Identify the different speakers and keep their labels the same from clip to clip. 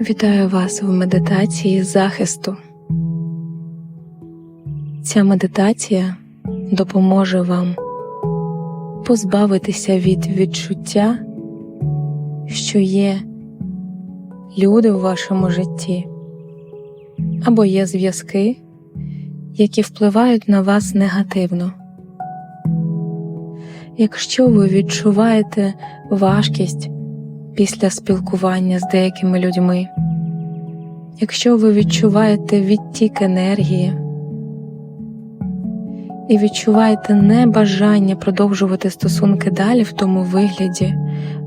Speaker 1: Вітаю вас в медитації захисту. Ця медитація допоможе вам позбавитися від відчуття, що є люди в вашому житті, або є зв'язки, які впливають на вас негативно. Якщо ви відчуваєте важкість після спілкування з деякими людьми, якщо ви відчуваєте відтік енергії і відчуваєте небажання продовжувати стосунки далі в тому вигляді,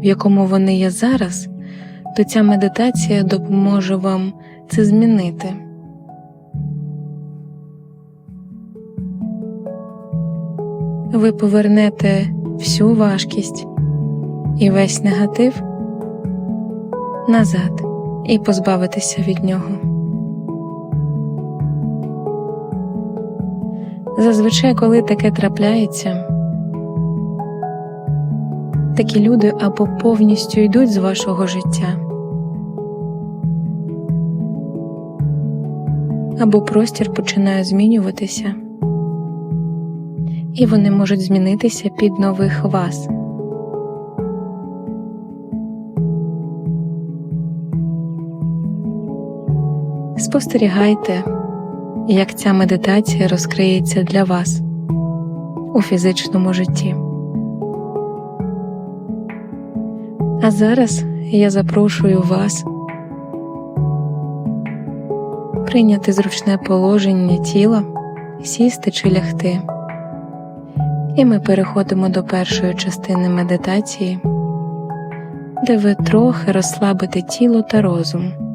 Speaker 1: в якому вони є зараз, то ця медитація допоможе вам це змінити. Ви повернете всю важкість і весь негатив назад і позбавитися від нього. Зазвичай, коли таке трапляється, такі люди або повністю йдуть з вашого життя, або простір починає змінюватися, і вони можуть змінитися під нових вас. Спостерігайте, як ця медитація розкриється для вас у фізичному житті. А зараз я запрошую вас прийняти зручне положення тіла, сісти чи лягти. І ми переходимо до першої частини медитації, де ви трохи розслабите тіло та розум.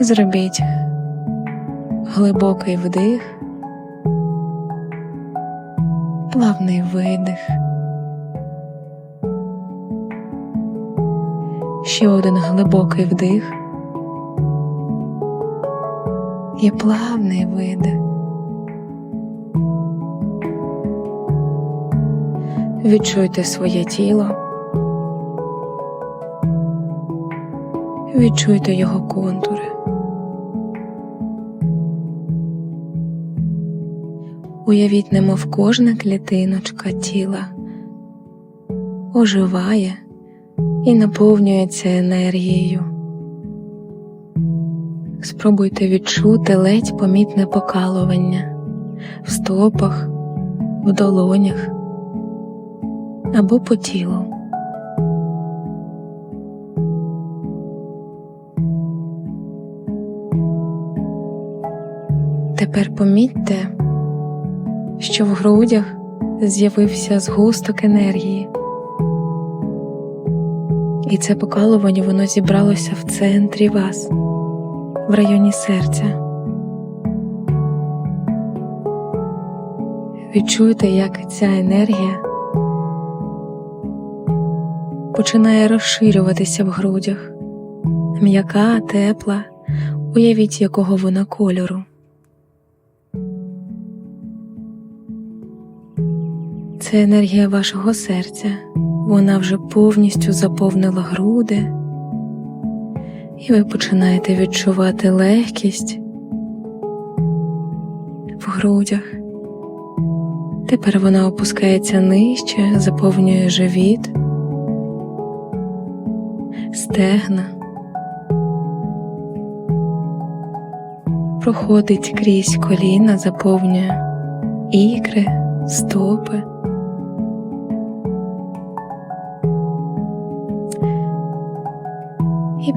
Speaker 1: Зробіть глибокий вдих, плавний видих. Ще один глибокий вдих і плавний видих. Відчуйте своє тіло. Відчуйте його контури. Уявіть, немов кожна клітиночка тіла оживає і наповнюється енергією. Спробуйте відчути ледь помітне покалування в стопах, в долонях або по тілу. Тепер помітьте, що в грудях з'явився згусток енергії, і це покалування воно зібралося в центрі вас, в районі серця. Відчуйте, як ця енергія починає розширюватися в грудях, м'яка, тепла, уявіть, якого вона кольору. Це енергія вашого серця, вона вже повністю заповнила груди, і ви починаєте відчувати легкість в грудях. Тепер вона опускається нижче, заповнює живіт, стегна, проходить крізь коліна, заповнює ікри, стопи.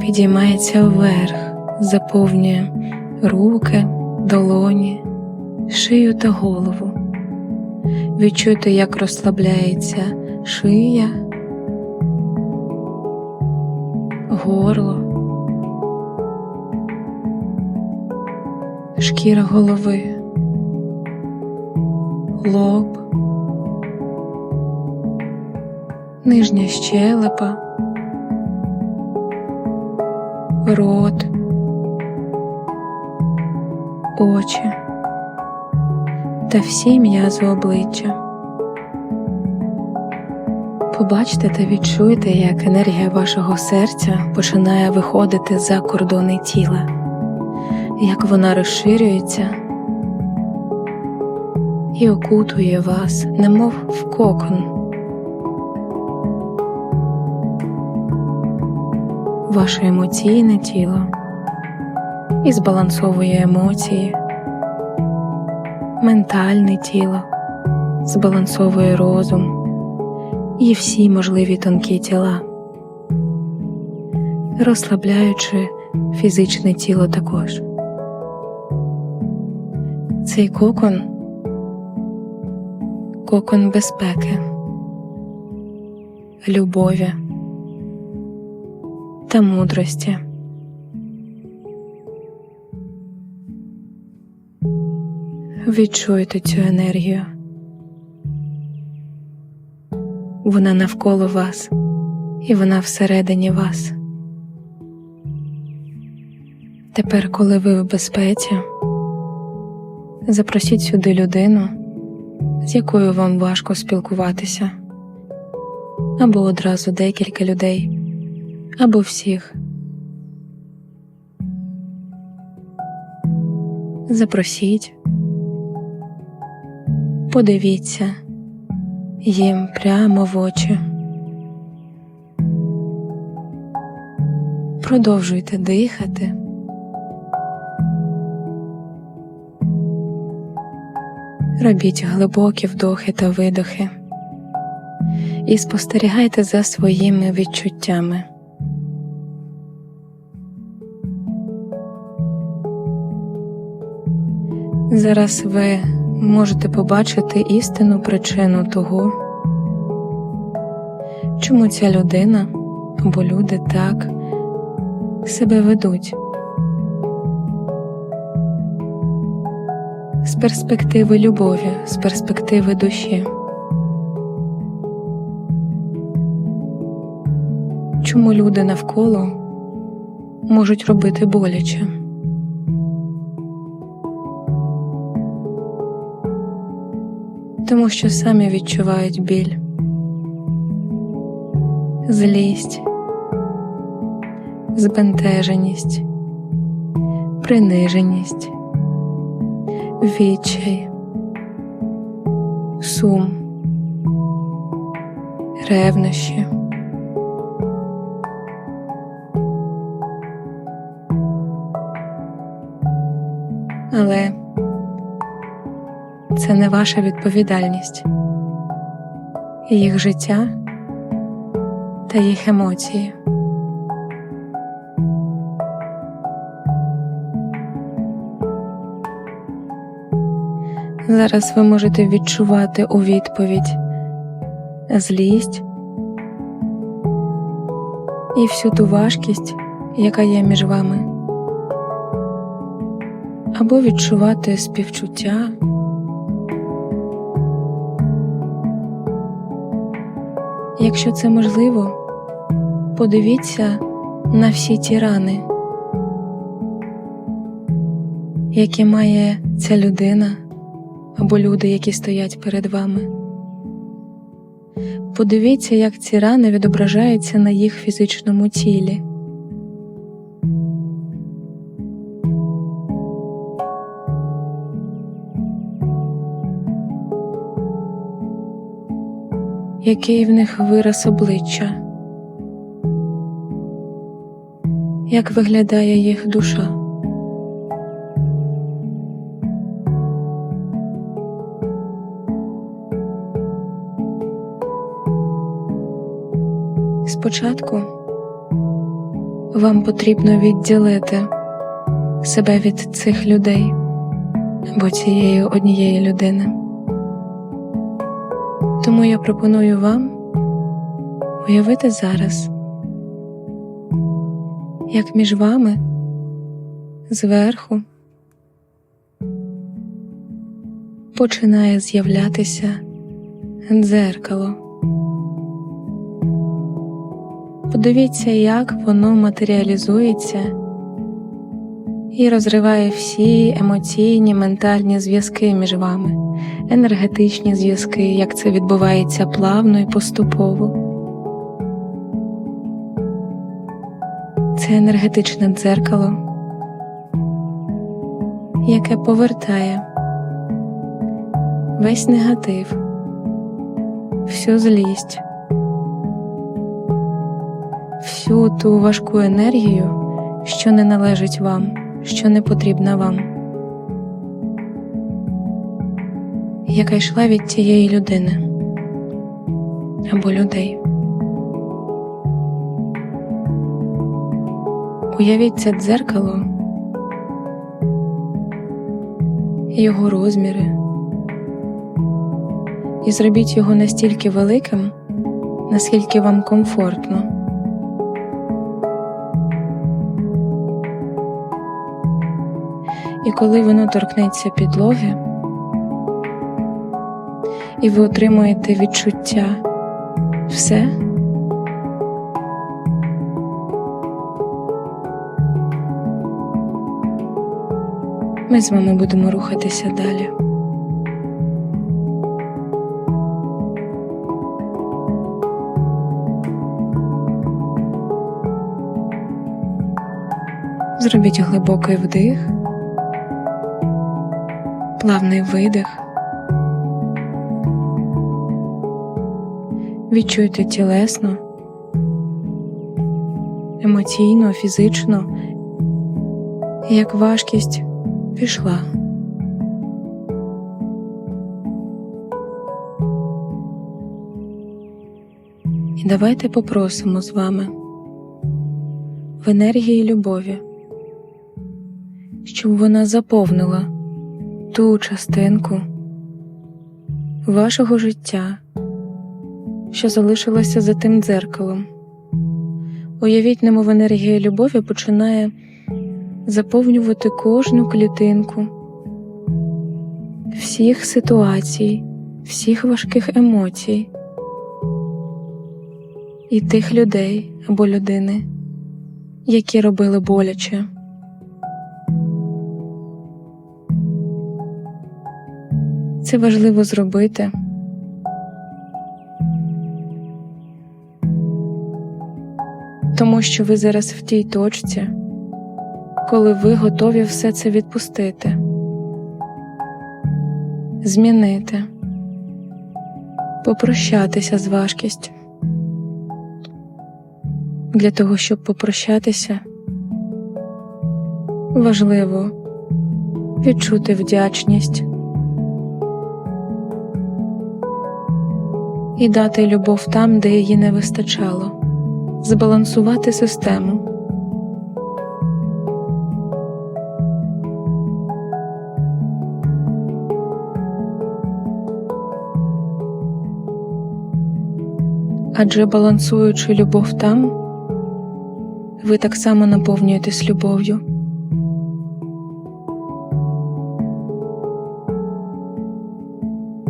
Speaker 1: Підіймається вверх, заповнює руки, долоні, шию та голову. Відчуйте, як розслабляється шия, горло, шкіра голови, лоб, нижня щелепа рот, очі та всі м'язи обличчя. Побачте та відчуйте, як енергія вашого серця починає виходити за кордони тіла, як вона розширюється і окутує вас, немов в кокон. Ваше емоційне тіло і збалансовує емоції, ментальне тіло збалансовує розум і всі можливі тонкі тіла, розслабляючи фізичне тіло також. Цей кокон кокон безпеки, любові та мудрості. Відчуйте цю енергію. Вона навколо вас, і вона всередині вас. Тепер, коли ви в безпеці, запросіть сюди людину, з якою вам важко спілкуватися, або одразу декілька людей, або всіх. Запросіть, подивіться їм прямо в очі. Продовжуйте дихати. Робіть глибокі вдохи та видохи і спостерігайте за своїми відчуттями. Зараз ви можете побачити істинну причину того, чому ця людина або люди так себе ведуть. З перспективи любові, з перспективи душі. Чому люди навколо можуть робити боляче? Тому що самі відчувають біль, злість, збентеженість, приниженість відчай, сум, ревнощі. Але це не ваша відповідальність, їх життя та їх емоції. Зараз ви можете відчувати у відповідь злість і всю ту важкість, яка є між вами, або відчувати співчуття. Якщо це можливо, подивіться на всі ті рани, які має ця людина або люди, які стоять перед вами. Подивіться, як ці рани відображаються на їх фізичному тілі. Який в них вираз обличчя, як виглядає їх душа? Спочатку вам потрібно відділити себе від цих людей або цієї однієї людини. Тому я пропоную вам уявити зараз, як між вами зверху починає з'являтися дзеркало. Подивіться, як воно матеріалізується і розриває всі емоційні ментальні зв'язки між вами, енергетичні зв'язки, як це відбувається плавно і поступово. Це енергетичне дзеркало, яке повертає весь негатив, всю злість, всю ту важку енергію, що не належить вам що не потрібна вам, яка йшла від тієї людини або людей. Уявіть це дзеркало, його розміри, і зробіть його настільки великим, наскільки вам комфортно. І коли воно торкнеться підлоги, і ви отримуєте відчуття все. Ми з вами будемо рухатися далі. Зробіть глибокий вдих, плавний видих. Відчуйте тілесно, емоційно, фізично, як важкість пішла. І давайте попросимо з вами в енергії любові, щоб вона заповнила ту частинку вашого життя, що залишилася за тим дзеркалом. Уявіть, немов енергія любові починає заповнювати кожну клітинку всіх ситуацій, всіх важких емоцій і тих людей або людини, які робили боляче. Це важливо зробити. Тому що ви зараз в тій точці, коли ви готові все це відпустити, змінити, попрощатися з важкістю. Для того, щоб попрощатися, важливо відчути вдячність і дати любов там, де її не вистачало, збалансувати систему. Адже балансуючи любов там, ви так само наповнюєтесь любов'ю.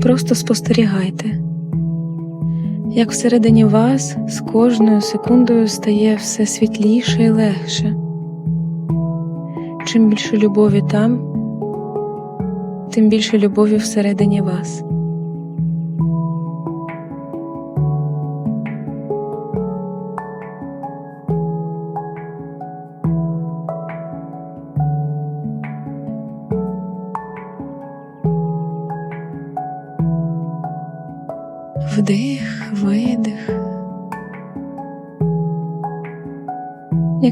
Speaker 1: Просто спостерігайте, як всередині вас з кожною секундою стає все світліше і легше. Чим більше любові там, тим більше любові всередині вас.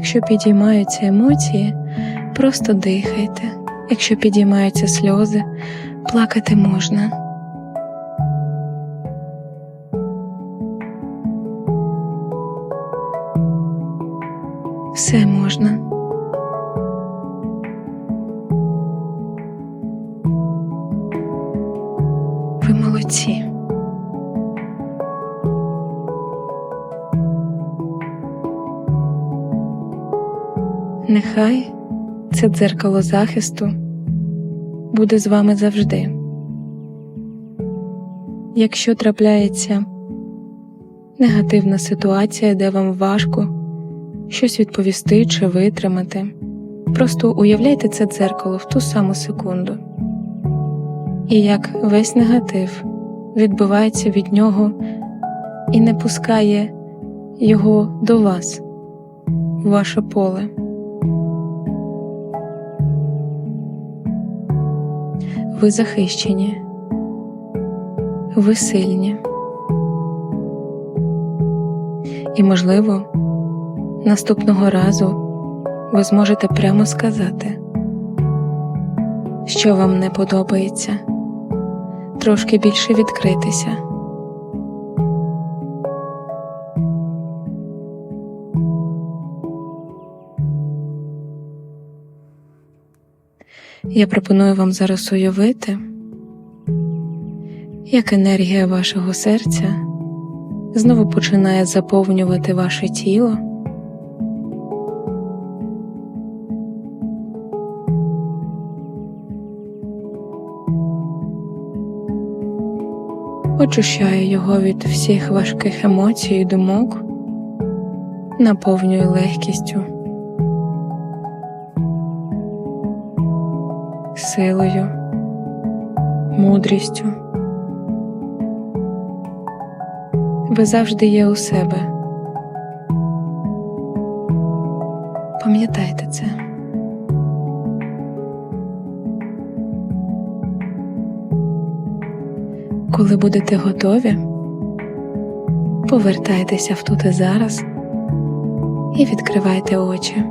Speaker 1: Якщо підіймаються емоції, просто дихайте. Якщо підіймаються сльози, плакати можна. Все можна. Ви молодці. Нехай це дзеркало захисту буде з вами завжди. Якщо трапляється негативна ситуація, де вам важко щось відповісти чи витримати, просто уявляйте це дзеркало в ту саму секунду, і як весь негатив відбивається від нього і не пускає його до вас у ваше поле. Ви захищені, ви сильні. І, можливо, наступного разу ви зможете прямо сказати, що вам не подобається, трошки більше відкритися. Я пропоную вам зараз уявити, як енергія вашого серця знову починає заповнювати ваше тіло. Очищає його від всіх важких емоцій і думок, наповнює легкістю, силою, мудрістю. Ви завжди є у себе. Пам'ятайте це. Коли будете готові, повертайтеся в тут і зараз і відкривайте очі.